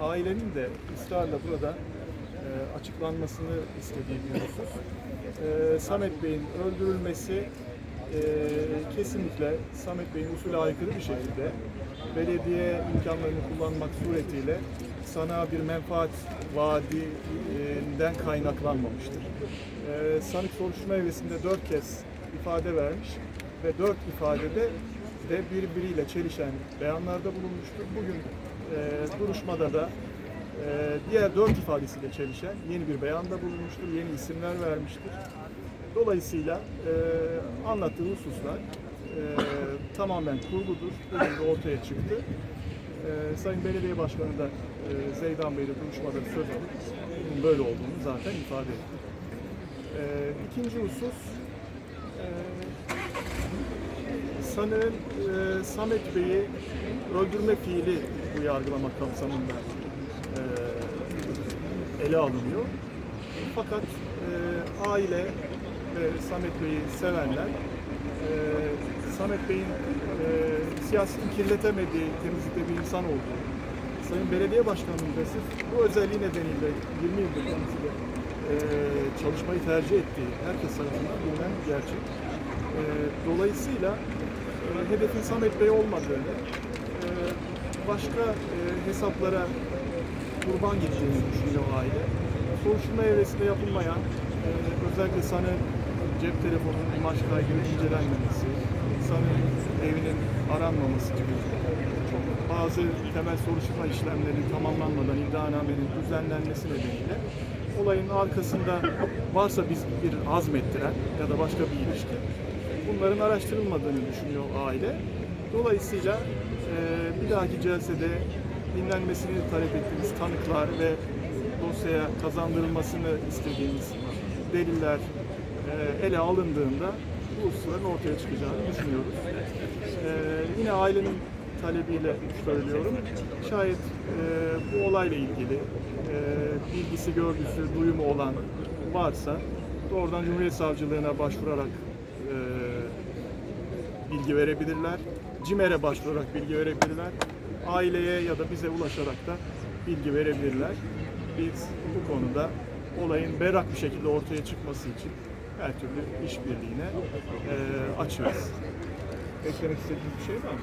ailenin de ısrarla burada e, açıklanmasını istediği bir husus. E, Samet Bey'in öldürülmesi e, kesinlikle Samet Bey'in usule aykırı bir şekilde belediye imkanlarını kullanmak suretiyle sana bir menfaat vaadinden kaynaklanmamıştır. E, sanık soruşturma evresinde dört kez ifade vermiş ve dört ifadede de birbiriyle çelişen beyanlarda bulunmuştur. Bugün e, duruşmada da e, diğer dört ifadesiyle çelişen yeni bir beyanda bulunmuştur, yeni isimler vermiştir. Dolayısıyla e, anlattığı hususlar e, tamamen kurgudur. Bugün de ortaya çıktı. E, Sayın Belediye Başkanı da e, Zeydan Bey'le duruşmada söz alıp böyle olduğunu zaten ifade etti. E, ikinci husus e, sanığın e, Samet Bey'i öldürme fiili bu yargılama kapsamında e, ele alınıyor. Fakat e, aile ve Samet Bey'i sevenler e, Samet Bey'in e, siyasetin kirletemediği, temizlikte bir insan olduğu, Sayın Belediye Başkanı'nın da bu özelliği nedeniyle 20 yıldır kendisiyle e, çalışmayı tercih ettiği herkes tarafından bilinen gerçek. E, dolayısıyla e, hedefin Samet Bey olmadığını, e, başka e, hesaplara kurban gideceğini düşünüyor aile. Soruşturma evresinde yapılmayan, e, özellikle sanı cep telefonunun imaj kaydının incelenmemesi, sanığın evinin aranmaması gibi bazı temel soruşturma işlemleri tamamlanmadan iddianamenin düzenlenmesi nedeniyle olayın arkasında varsa biz bir azmettiren ya da başka bir ilişki bunların araştırılmadığını düşünüyor aile. Dolayısıyla e, bir dahaki celsede dinlenmesini talep ettiğimiz tanıklar ve dosyaya kazandırılmasını istediğimiz deliller e, ele alındığında bu hususların ortaya çıkacağını düşünüyoruz. E, yine ailenin talebiyle söylüyorum. Şayet e, bu olayla ilgili e, bilgisi, görgüsü, duyumu olan varsa doğrudan Cumhuriyet Savcılığına başvurarak e, bilgi verebilirler. CİMER'e başvurarak bilgi verebilirler. Aileye ya da bize ulaşarak da bilgi verebilirler. Biz bu konuda olayın berrak bir şekilde ortaya çıkması için her türlü işbirliğine e, açığız. Eklemek istediğiniz bir şey var mı?